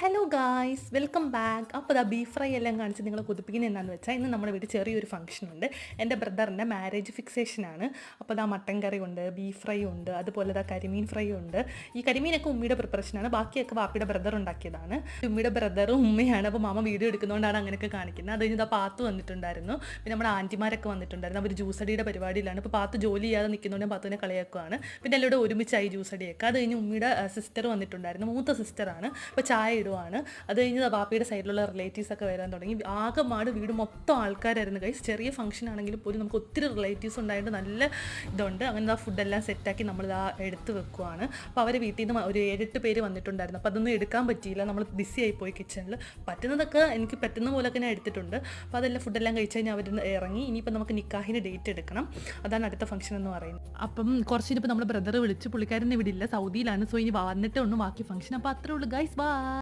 Hello guys welcome back അപ്പോൾ ഇതാ beef fry എല്ലാം കാണിച്ച് നിങ്ങളെ കൊതിപ്പിക്കുന്നത് എന്താണെന്ന് വെച്ചാൽ ഇന്ന് നമ്മുടെ വീട്ടിൽ ചെറിയൊരു ഫംഗ്ഷൻ ഉണ്ട്. എന്റെ ബ്രദറിന്റെ മാരേജ് ഫിക്സേഷനാണ് അപ്പോൾ ഇതാ മട്ടൻ കറി ഉണ്ട് ബീഫ് ഫ്രൈ ഉണ്ട് അതുപോലെ ഇതാ കരിമീൻ ഫ്രൈ ഉണ്ട്. ഈ കരിമീനൊക്കെ ഉമ്മിയുടെ പ്രിപ്പറേഷനാണ് ബാക്കിയൊക്കെ വാപ്പിയുടെ ബ്രദർ ഉണ്ടാക്കിയതാണ്. ഉമ്മിയുടെ ബ്രദറും ഉമ്മയാണ്. അപ്പോൾ മാമ വീഡിയോ എടുക്കുന്നതുകൊണ്ടാണ് അങ്ങനെയൊക്കെ കാണിക്കുന്നത്. അത് കഴിഞ്ഞ് ഇതാ പാത്ത് വന്നിട്ടുണ്ടായിരുന്നു. പിന്നെ നമ്മുടെ ആന്റിമാരൊക്കെ വന്നിട്ടുണ്ടായിരുന്നു. അവർ ജ്യൂസടിയുടെ പരിപാടിയിലാണ്. ഇപ്പോൾ പാത്ത് ജോലി ചെയ്യാതെ നിൽക്കുന്നതുകൊണ്ട് പാത്തുവിനെ കളിയാക്കുവാണ്. പിന്നെ എല്ലാവരും ഒരുമിച്ചായി ജ്യൂസടിയൊക്കെ അത് കഴിഞ്ഞ് ഉമ്മിയുടെ സിസ്റ്റർ വന്നിട്ടുണ്ടായിരുന്നു. മൂത്ത സിസ്റ്ററാണ് അപ്പോൾ ചായ ഇടുവാണ് അത് കഴിഞ്ഞ് ബാപ്പിയുടെ സൈഡിലുള്ള റിലേറ്റീവ്സ് ഒക്കെ വരാൻ തുടങ്ങി. ആകെമാട് വീട് മൊത്തം ആൾക്കാരായിരുന്നു കൈസ് ചെറിയ ഫംഗ്ഷൻ ആണെങ്കിലും പോലും നമുക്ക് ഒത്തിരി റിലേറ്റീവ്സ് ഉണ്ടായിട്ട് നല്ല ഇതുണ്ട്. അങ്ങനെ ആ ഫുഡെല്ലാം സെറ്റാക്കി നമ്മൾ ഇതാ എടുത്ത് വെക്കുവാണ്. അപ്പോൾ അവർ വീട്ടിൽ നിന്ന് ഒരു ഏഴെട്ട് പേര് വന്നിട്ടുണ്ടായിരുന്നു. അപ്പോൾ അതൊന്നും എടുക്കാൻ പറ്റിയില്ല. നമ്മൾ ബിസി ആയിപ്പോയി കിച്ചണിൽ പറ്റുന്നതൊക്കെ എനിക്ക് പറ്റുന്ന പോലൊക്കെ ഞാൻ എടുത്തിട്ടുണ്ട്. അപ്പോൾ അതെല്ലാം ഫുഡെല്ലാം കഴിച്ച് കഴിഞ്ഞാൽ അവർ ഇറങ്ങി. ഇനിയിപ്പോൾ നമുക്ക് നിക്കാഹിന്റെ ഡേറ്റ് എടുക്കണം. അതാണ് അടുത്ത ഫംഗ്ഷൻ എന്ന് പറയുന്നത്. അപ്പം കുറച്ച് ഇനിയിപ്പോൾ നമ്മുടെ ബ്രദർ വിളിച്ച് പുള്ളിക്കാരനെ ഇവിടെ ഇല്ല സൗദിയിലാണ്. സോ ഇനി വന്നിട്ടേ ഉള്ളൂ. ബാക്കി ഫംഗ്ഷൻ അപ്പോൾ അത്രേ ഉള്ളൂ ഗൈസ് ബാ